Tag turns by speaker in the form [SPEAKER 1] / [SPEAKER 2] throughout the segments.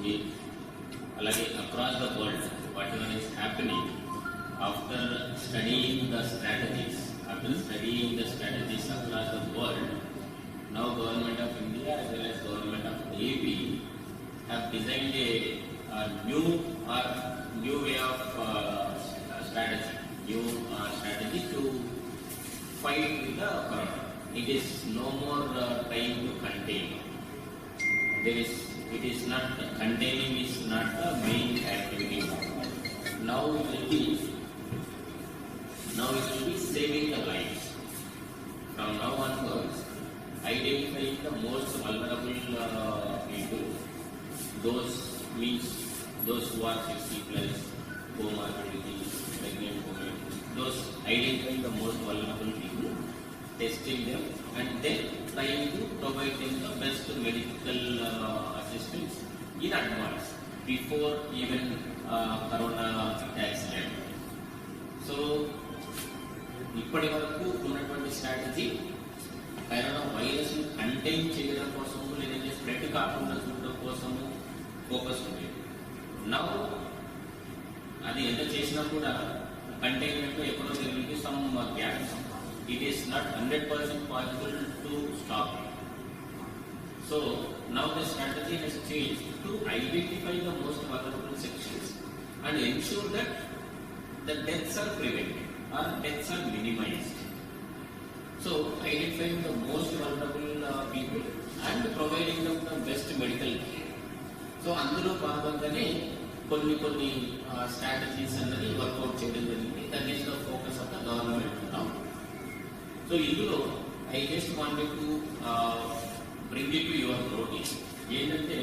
[SPEAKER 1] ఉంది అలాగే across the world whatever is happening after studying the strategies after studying the strategies across the world now government of India as well as government of AP have designed a, a new or new way of uh, strategy, new uh, strategy to fight with the corona. It is no more uh, trying to contain. There is, it is not containing is not the main activity. Now it will be, now it will be saving the lives. From now onwards, identifying the most vulnerable uh, people, those means those who are 60 plus, comorbidities, pregnant women, those identifying the most vulnerable people, testing them, and then trying to provide them the best medical uh, assistance in advance before even uh, corona attacks them. So, ఇప్పటి వరకు ఉన్నటువంటి strategy corona virus contain చేయడం కోసము లేదంటే spread కాకుండా చూడడం కోసము focus ఉంది నవ్వు అది ఎంత చేసినా కూడా కంటైన్మెంట్ ఎక్కడో It is not hundred percent possible to stop so now the strategy has change to identify the most vulnerable sections and ensure that the deaths are prevented or deaths are minimized. So, identifying the most vulnerable uh, people and providing them the best medical care. So అందులో భాగంగానే కొన్ని కొన్ని strategies అన్నది work out చేయడం జరిగింది that is the focus of the government now so ఇందులో I just wanted to bring it to your notice ఏంటంటే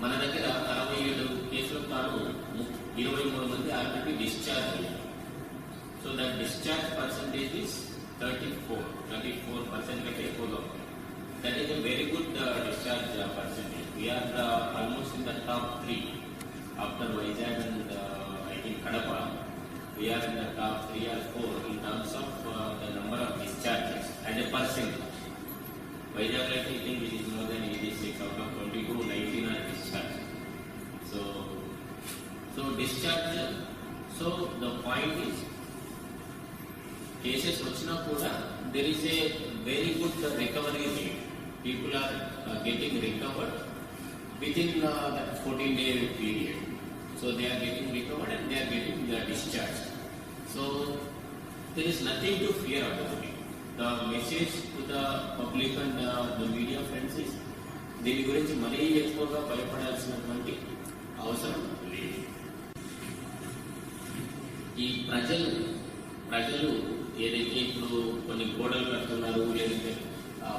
[SPEAKER 1] మన దగ్గర అరవై ఏడు కేసులకు తాను ము- ఇరవై మూడు మంది ఆల్రెడీ డిశ్చార్జ్ అయ్యారు so that discharge percentage is thirty four thirty four percent కంటే ఎక్కువగా ఉంది that is a very good discharge percentage we're almost in the top three after Vizag and I think Kadapa we're in the top three or four in terms of the number of discharges as a percentage. Vizag Life I think it is more than 86 out of 22, 19 are discharged. So, so discharge, so the point is, cases vachina kuda, there is a very good recovery rate. People are uh, getting recovered within uh, the 14 day period. So they are getting recovered and they are getting uh, discharge. So there is nothing to fear about it. The message to the public and uh, the media friends is దీని గురించి మరీ ఎక్కువగా భయపడాల్సినటువంటి అవసరం లేదు ఈ ప్రజలు ప్రజలు ఏదైతే ఇప్పుడు కొన్ని గోడలు కడుతున్నారు లేదంటే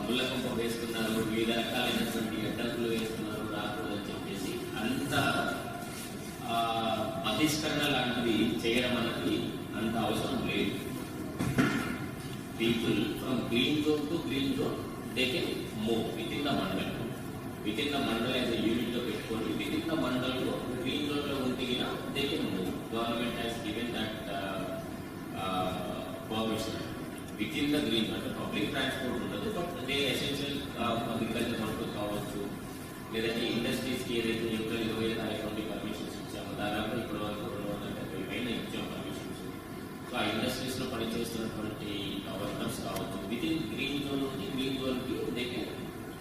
[SPEAKER 1] ముళ్ళకంప వేస్తున్నారు వివిధ రకాలైనటువంటి అడ్డంకులు వేస్తున్నారు రాకూడదని చెప్పేసి అంత ఆ, బహిష్కరణ లాంటివి చేయడం అన్నది అంత అవసరం లేదు people from green zone to green zone, they can move within the mandal. Within the mandal as a unit లో పెట్టుకొని within the mandal లో green zone లో ఉంటే గిన they can move. Government has given that uh, uh, permission. Within the green అంటే public transport ఉండదు but they essential agriculture మనకు కావచ్చు లేదంటే ఇండస్ట్రీస్కి ఏదైతే ఏప్రిల్ ఇరవై తారీఖు పర్మిషన్స్ ఇచ్చామో దాదాపు ఇప్పటి వరకు రెండు వందల డెబ్బై పైన ఇచ్చాం పర్మిషన్స్ సో ఆ ఇండస్ట్రీస్లో పనిచేస్తున్నటువంటి విత్ ఇన్ గ్రీన్ జోన్ నుండి గ్రీన్ జోన్కి దే కెన్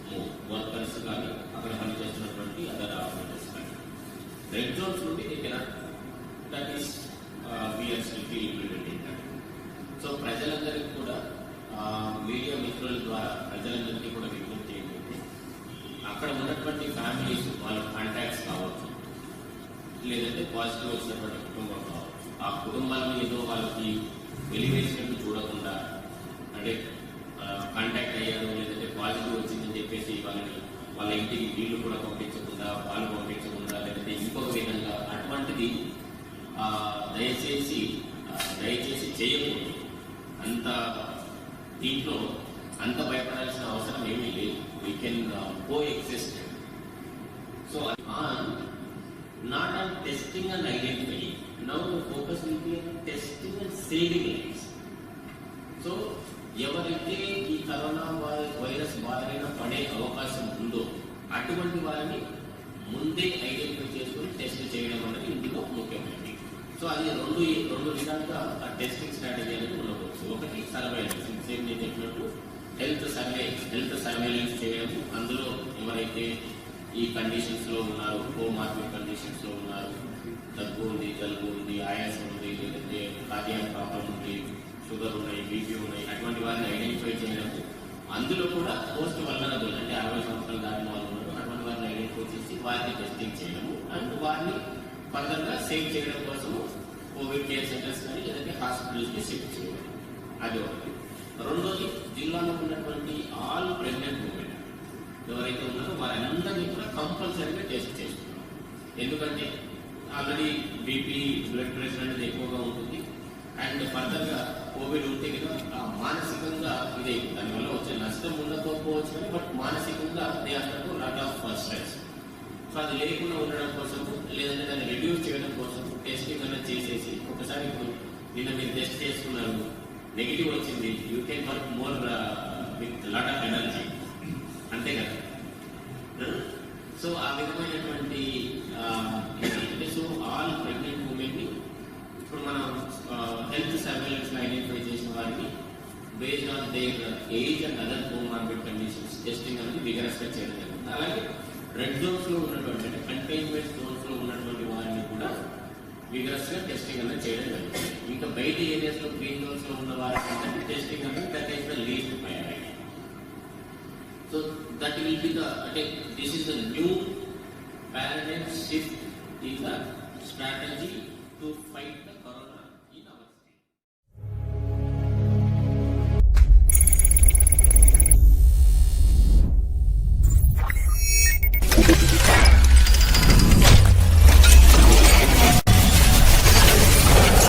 [SPEAKER 1] మూవ్ వర్కర్స్ కానీ అక్కడ పనిచేస్తున్నటువంటి అదర్ ఆపరేటర్స్ కానీ రెడ్ జోన్స్ నుండి they can that is we're still implementing that so ప్రజలందరికీ కూడా మీడియా మిత్రుల ద్వారా ప్రజలందరికీ కూడా విజ్ఞప్తి ఏంటంటే అక్కడ ఉన్నటువంటి ఫ్యామిలీస్ వాళ్ళ కాంటాక్ట్స్ కావచ్చు. లేదంటే పాజిటివ్ వచ్చినటువంటి కుటుంబం కావచ్చు. ఆ కుటుంబాలను ఏదో వాళ్ళకి వెలివేసినట్టు చూడకుండా అంటే కాంటాక్ట్ uh, అయ్యారు లేదంటే పాజిటివ్ వచ్చిందని చెప్పేసి వాళ్ళని వాళ్ళ ఇంటికి వీళ్ళు కూడా పంపించకుండా వాళ్ళు పంపించకుండా లేదంటే ఇంకొక విధంగా అటువంటిది దయచేసి దయచేసి చేయకూడదు. అంత దీంట్లో అంత భయపడాల్సిన అవసరం ఏమీ లేదు. We can coexist so on testing on testing and identifying. Now the focus will be on so ఎవరైతే ఈ కరోనా వైరస్ బారిన పడే అవకాశం ఉందో అటువంటి వారిని ముందే ఐడెంటిఫై చేసుకుని టెస్ట్ చేయడం అనేది ఇందులో ముఖ్యమైనది. సో అది రెండు రెండు విధాలుగా ఆ టెస్టింగ్ స్ట్రాటజీ అనేది ఉండవచ్చు. ఒకటి సర్వేలెన్స్. సేమ్ నేను చెప్పినట్టు హెల్త్ సర్వే హెల్త్ సర్వేలెన్స్ చేయడం అందులో ఎవరైతే ఈ కండిషన్స్లో ఉన్నారు కోమార్బిడ్ కండిషన్స్లో ఉన్నారు దగ్గు ఉంది జలుబు ఉంది ఆయాసం ఉంది లేదంటే కార్డియాక్ ప్రాబ్లం ఉంది షుగర్ ఉన్నాయి బీపీ ఉన్నాయి అటువంటి వారిని ఐడెంటిఫై చేయడం అందులో కూడా పోస్ట్ వల్నరబుల్ అంటే అరవై సంవత్సరాలు దాటిన వాళ్ళు ఉన్నారు అటువంటి వారిని ఐడెంటిఫై చేసి వారిని టెస్టింగ్ చేయడము అండ్ వారిని ఫర్దర్గా సేవ్ చేయడం కోసము కోవిడ్ కేర్ సెంటర్స్ కానీ లేదంటే హాస్పిటల్స్కి షిఫ్ట్ చేయడం. అది ఒకటి. రెండోది జిల్లాలో ఉన్నటువంటి ఆల్ ప్రెగ్నెంట్ ఉమెన్. ఎవరైతే ఉన్నారో వారందరినీ కూడా కంపల్సరీగా టెస్ట్ చేస్తున్నాం ఎందుకంటే ఆల్రెడీ బీపీ బ్లడ్ ప్రెషర్ అనేది ఎక్కువగా ఉంటుంది. అండ్ ఫర్దర్గా కోవిడ్ ఉంటే కదా ఆ మానసికంగా ఇదే దానివల్ల వచ్చే నష్టం ఉండకపోవచ్చు కానీ బట్ మానసికంగా they are lot of stress. So అది లేకుండా ఉండడం కోసం లేదంటే దాన్ని రిడ్యూస్ చేయడం కోసం టెస్టింగ్ అనేది చేసేసి ఒకసారి నిన్న మీరు టెస్ట్ చేసుకున్నారు నెగిటివ్ వచ్చింది you can work more based on their age and other comorbid conditions testing అనేది విగరస్ గా చేయడం జరుగుతుంది అలాగే రెడ్ జోన్స్ లో ఉన్నటువంటి అంటే కంటైన్మెంట్ జోన్స్ లో ఉన్నటువంటి వారిని కూడా విగరస్ గా టెస్టింగ్ అనేది చేయడం జరుగుతుంది ఇంకా బయట ఏరియాస్ లో గ్రీన్ జోన్స్ లో ఉన్న వారికి టెస్టింగ్ అనేది that is the least priority so that will be the అంటే this is the new paradigm shift in the strategy to fight the